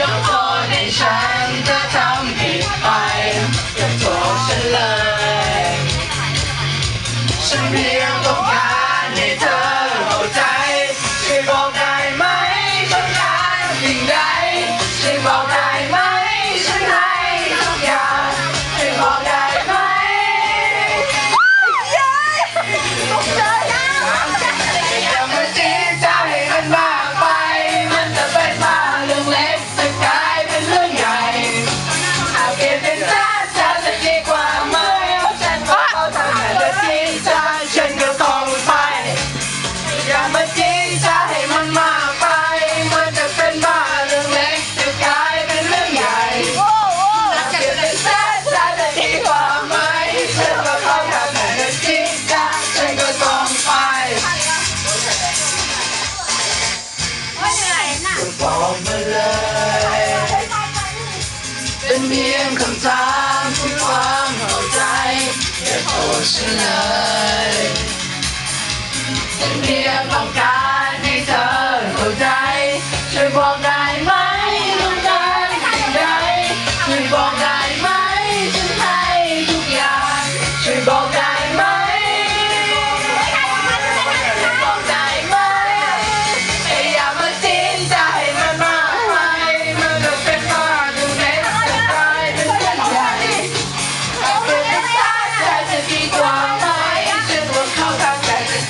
ยกโทษให้ฉันถ้าทำผิดไปยกโทษฉันเลย ฉันเพียงต้องการให้เธอ บอกมาเลย เป็นเพียงคำถามที่ความเข้าใจอย่าโทษฉันเลยเป็นเพียงต้องการให้เธอเข้าใจช่วยบอกได้ไหมต้องการสิ่งใดช่วยบอกได้ไหมฉันให้ทุกอย่างช่วยบอก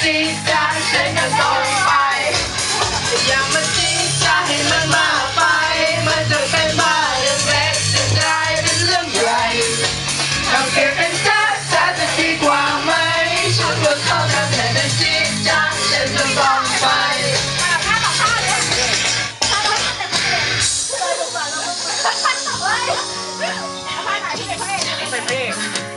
จีจ้าฉันก็ส่งไป อย่ามาจีจ้ให้มันมาไป มันจะเป็นบ้าเรื่องเล็กจะกลายเป็นเรื่องใหญ่ทำเก็บเป็นจ้จจะดีกว่าไหมฉันก็เข้ากัแต่เป็นจฉันก็ส่งไป เป็นพระเอ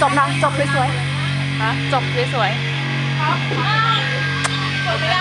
จบนะ จบสวยๆฮะจบสวยๆจบไม่ได้